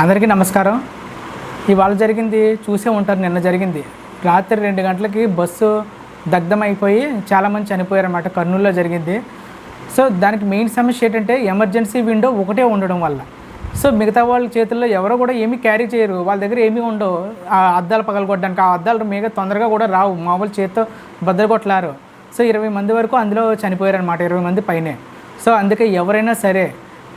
అందరికీ నమస్కారం. ఇవాళ జరిగింది చూసే ఉంటారు నిన్న జరిగింది. రాత్రి రెండు గంటలకి బస్సు దగ్ధమైపోయి చాలామంది చనిపోయారన్నమాట కర్నూలులో జరిగింది. సో దానికి మెయిన్ సమస్య ఏంటంటే ఎమర్జెన్సీ విండో ఒకటే ఉండడం వల్ల. సో మిగతా వాళ్ళ చేతుల్లో ఎవరో కూడా ఏమీ క్యారీ చేయరు. వాళ్ళ దగ్గర ఏమీ ఉండవు. ఆ అద్దాలు పగలగొట్టడానికి ఆ అద్దాలు మీద తొందరగా కూడా రావు. మామూలు చేత్తో బద్దలు సో ఇరవై మంది వరకు అందులో చనిపోయారు అనమాట ఇరవై మంది పైనే. సో అందుకే ఎవరైనా సరే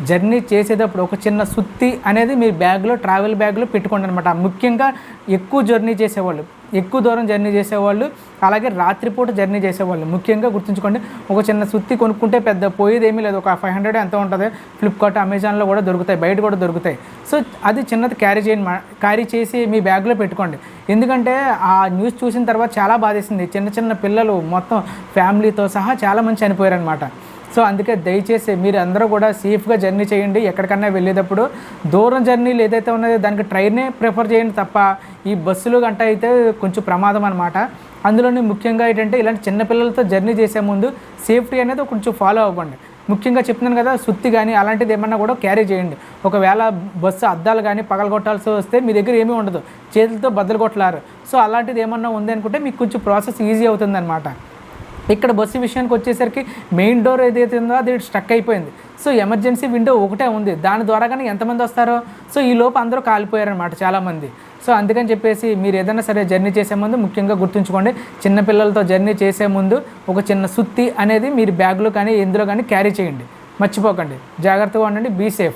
జర్నీ చేసేటప్పుడు ఒక చిన్న సుత్తి అనేది మీ బ్యాగ్లో ట్రావెల్ బ్యాగ్లో పెట్టుకోండి అనమాట ముఖ్యంగా ఎక్కువ జర్నీ చేసేవాళ్ళు ఎక్కువ దూరం జర్నీ చేసేవాళ్ళు అలాగే రాత్రిపూట జర్నీ చేసేవాళ్ళు. ముఖ్యంగా గుర్తుంచుకోండి ఒక చిన్న సుత్తి కొనుక్కుంటే పెద్ద పోయేది ఏమీ లేదు. ఒక ఫైవ్ హండ్రెడ్ ఎంత ఉంటుంది. ఫ్లిప్కార్ట్ అమెజాన్లో కూడా దొరుకుతాయి బయట కూడా దొరుకుతాయి. సో అది చిన్నది క్యారీ చేయండి క్యారీ చేసి మీ బ్యాగ్లో పెట్టుకోండి. ఎందుకంటే ఆ న్యూస్ చూసిన తర్వాత చాలా బాధేసింది. చిన్న చిన్న పిల్లలు మొత్తం ఫ్యామిలీతో సహా చాలామంది చనిపోయారు అనమాట సో అందుకే దయచేసి మీరు అందరూ కూడా సేఫ్గా జర్నీ చేయండి. ఎక్కడికన్నా వెళ్ళేటప్పుడు దూరం జర్నీలు ఏదైతే ఉన్నదో దానికి ట్రైనే ప్రిఫర్ చేయండి తప్ప ఈ బస్సులు గంట అయితే కొంచెం ప్రమాదం అనమాట అందులోనే ముఖ్యంగా ఏంటంటే ఇలాంటి చిన్నపిల్లలతో జర్నీ చేసే ముందు సేఫ్టీ అనేది కొంచెం ఫాలో అవ్వండి. ముఖ్యంగా చెప్తున్నాను కదా సుత్తి కానీ అలాంటిది ఏమన్నా కూడా క్యారీ చేయండి. ఒకవేళ బస్సు అద్దాలు కానీ పగలగొట్టాల్సి వస్తే మీ దగ్గర ఏమీ ఉండదు. చేతులతో బద్దలు కొట్టలారు సో అలాంటిది ఏమన్నా ఉంది అనుకుంటే మీకు కొంచెం ప్రాసెస్ ఈజీ అవుతుంది ఇక్కడ బస్సు విషయానికి వచ్చేసరికి మెయిన్ డోర్ ఏదైతే ఉందో అది స్ట్రక్ అయిపోయింది. సో ఎమర్జెన్సీ విండో ఒకటే ఉంది. దాని ద్వారా కానీ ఎంతమంది వస్తారో? సో ఈ లోపు అందరూ కాలిపోయారనమాట చాలామంది. సో అందుకని చెప్పేసి మీరు ఏదైనా సరే జర్నీ చేసే ముందు ముఖ్యంగా గుర్తుంచుకోండి చిన్నపిల్లలతో జర్నీ చేసే ముందు ఒక చిన్న సుత్తి అనేది మీరు బ్యాగ్లో కానీ ఎందులో కానీ క్యారీ చేయండి. మర్చిపోకండి. జాగ్రత్తగా ఉండండి. Be safe.